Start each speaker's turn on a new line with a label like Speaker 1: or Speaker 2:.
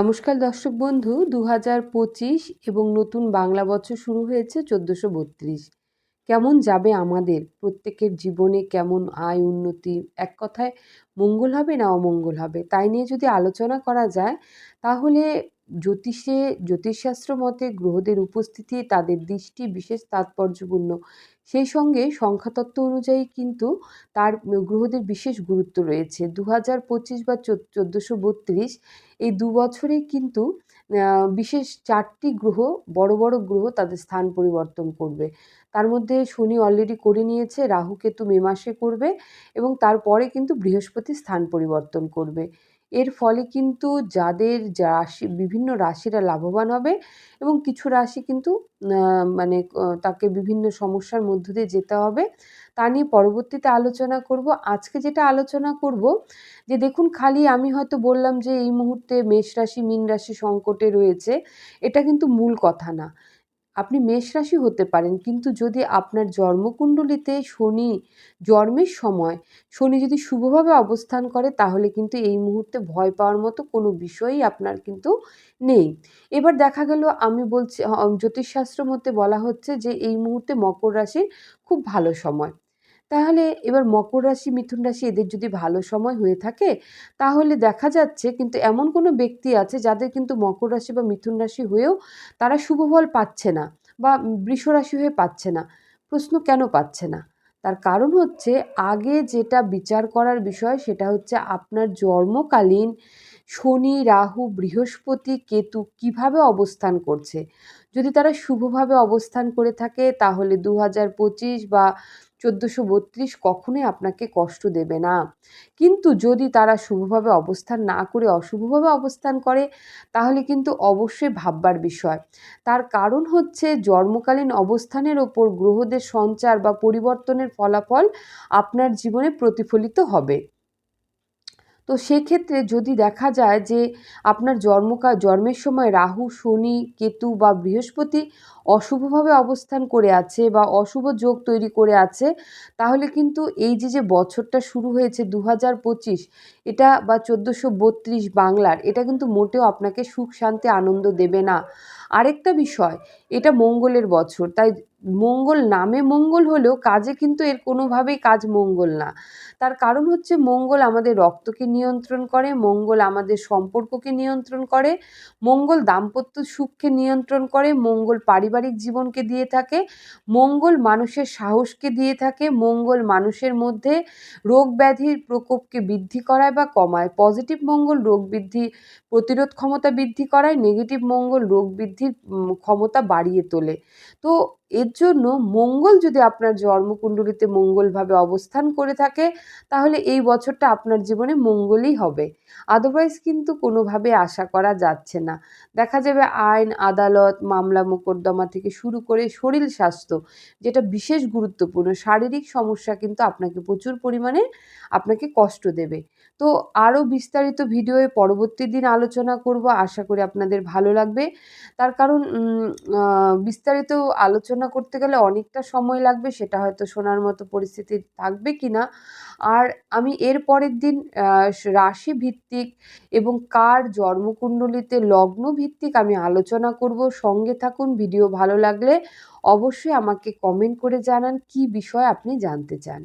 Speaker 1: নমস্কার দর্শক বন্ধু দু পঁচিশ এবং নতুন বাংলা বছর শুরু হয়েছে চোদ্দোশো বত্রিশ। কেমন যাবে আমাদের? প্রত্যেকের জীবনে কেমন আয় উন্নতি? এক কথায় মঙ্গল হবে না অমঙ্গল হবে? তাই নিয়ে যদি আলোচনা করা যায়, তাহলে জ্যোতিষে, জ্যোতিষশাস্ত্র মতে গ্রহদের উপস্থিতি, তাদের দৃষ্টি বিশেষ তাৎপর্যপূর্ণ। সেই সঙ্গে সংখ্যাতত্ত্ব অনুযায়ী কিন্তু তার গ্রহদের বিশেষ গুরুত্ব রয়েছে। দু হাজার পঁচিশ বা চোদ্দোশো বত্রিশ এই দু বছরে কিন্তু বিশেষ চারটি গ্রহ, বড় বড় গ্রহ তাদের স্থান পরিবর্তন করবে। তার মধ্যে শনি অলরেডি করে নিয়েছে, রাহু কেতু মে মাসে করবে এবং তারপরে কিন্তু বৃহস্পতি স্থান পরিবর্তন করবে। এর ফলে কিন্তু যাদের রাশি, বিভিন্ন রাশিরা লাভবান হবে এবং কিছু রাশি কিন্তু মানে তাকে বিভিন্ন সমস্যার মধ্য দিয়ে যেতে হবে। তা নিয়ে পরবর্তীতে আলোচনা করব। আজকে যেটা আলোচনা করব, যে দেখুন, খালি আমি হয়তো বললাম যে এই মুহূর্তে মেষ রাশি, মীন রাশি সংকটে রয়েছে, এটা কিন্তু মূল কথা না। আপনি মেষ রাশি হতে পারেন। কিন্তু যদি আপনার জন্মকুণ্ডলিতে শনি জন্মের সময়, শনি যদি শুভভাবে অবস্থান করে, তাহলে কিন্তু এই মুহূর্তে ভয় পাওয়ার মতো কোনো বিষয়ই আপনার কিন্তু নেই। এবার দেখা গেল, আমি বলছি জ্যোতিষশাস্ত্র মধ্যে বলা হচ্ছে যে, এই মুহূর্তে মকর রাশির খুব ভালো সময়। তাহলে এবার মকর রাশি, মিথুন রাশি এদের যদি ভালো সময় হয়ে থাকে, তাহলে দেখা যাচ্ছে কিন্তু এমন কোনো ব্যক্তি আছে যাদের কিন্তু মকর রাশি বা মিথুন রাশি হয়েও তারা শুভ ফল পাচ্ছে না বা বৃষ রাশি হয়ে পাচ্ছে না। প্রশ্ন কেন পাচ্ছে না? তার কারণ হচ্ছে আগে যেটা বিচার করার বিষয় সেটা হচ্ছে আপনার জন্মকালীন শনি, রাহু, বৃহস্পতি, কেতু কীভাবে অবস্থান করছে? যদি তারা শুভভাবে অবস্থান করে থাকে, তাহলে দু হাজার পঁচিশ বা চোদ্দোশো বত্রিশ কখনোই আপনাকে কষ্ট দেবে না। কিন্তু যদি তারা শুভভাবে অবস্থান না করে অশুভভাবে অবস্থান করে, তাহলে কিন্তু অবশ্যই ভাববার বিষয়। তার কারণ হচ্ছে জন্মকালীন অবস্থানের ওপর গ্রহদের সঞ্চার বা পরিবর্তনের ফলাফল আপনার জীবনে প্রতিফলিত হবে। তো সেক্ষেত্রে যদি দেখা যায় যে আপনার জন্মকা জন্মের সময় রাহু, শনি, কেতু বা বৃহস্পতি অশুভভাবে অবস্থান করে আছে বা অশুভ যোগ তৈরি করে আছে, তাহলে কিন্তু এই যে যে বছরটা শুরু হয়েছে দু হাজার পঁচিশ, এটা বা চোদ্দোশো বত্রিশ বাংলার, এটা কিন্তু মোটেও আপনাকে সুখ, শান্তি, আনন্দ দেবে না। আরেকটা বিষয়, এটা মঙ্গলের বছর। তাই মঙ্গল নামে মঙ্গল হলেও কাজে কিন্তু এর কোনোভাবেই কাজ মঙ্গল না। তার কারণ হচ্ছে মঙ্গল আমাদের রক্তকে নিয়ন্ত্রণ করে, মঙ্গল আমাদের সম্পর্ককে নিয়ন্ত্রণ করে, মঙ্গল দাম্পত্য সুখকে নিয়ন্ত্রণ করে, মঙ্গল পারিবারিক জীবনকে দিয়ে থাকে, মঙ্গল মানুষের সাহসকে দিয়ে থাকে, মঙ্গল মানুষের মধ্যে রোগ ব্যাধির প্রকোপকে বৃদ্ধি করায় বা কমায়। পজিটিভ মঙ্গল রোগ বৃদ্ধি প্রতিরোধ ক্ষমতা বৃদ্ধি করায়, নেগেটিভ মঙ্গল রোগ বৃদ্ধির ক্ষমতা বাড়িয়ে তোলে। তো এর জন্য মঙ্গল যদি আপনার জন্মকুণ্ডলিতে মঙ্গলভাবে অবস্থান করে থাকে, তাহলে এই বছরটা আপনার জীবনে মঙ্গলই হবে। আদারওয়াইজ কিন্তু কোনোভাবে আশা করা যাচ্ছে না। দেখা যাবে আইন, আদালত, মামলা, মোকদ্দমা থেকে শুরু করে শরীর স্বাস্থ্য, যেটা বিশেষ গুরুত্বপূর্ণ, শারীরিক সমস্যা কিন্তু আপনাকে প্রচুর পরিমাণে আপনাকে কষ্ট দেবে। তো আরও বিস্তারিত ভিডিওয়ে পরবর্তী দিন আলোচনা করব, আশা করি আপনাদের ভালো লাগবে। তার কারণ বিস্তারিত আলোচনা করতে গেলে অনেকটা সময় লাগবে, সেটা হয়তো শোনার মতো পরিস্থিতি থাকবে কি না আর আমি এর পরের দিন রাশি ভিত্তিক এবং কার জন্মকুণ্ডলিতে লগ্ন ভিত্তিক আমি আলোচনা করব। সঙ্গে থাকুন, ভিডিও ভালো লাগলে অবশ্যই আমাকে কমেন্ট করে জানান কি বিষয় আপনি জানতে চান।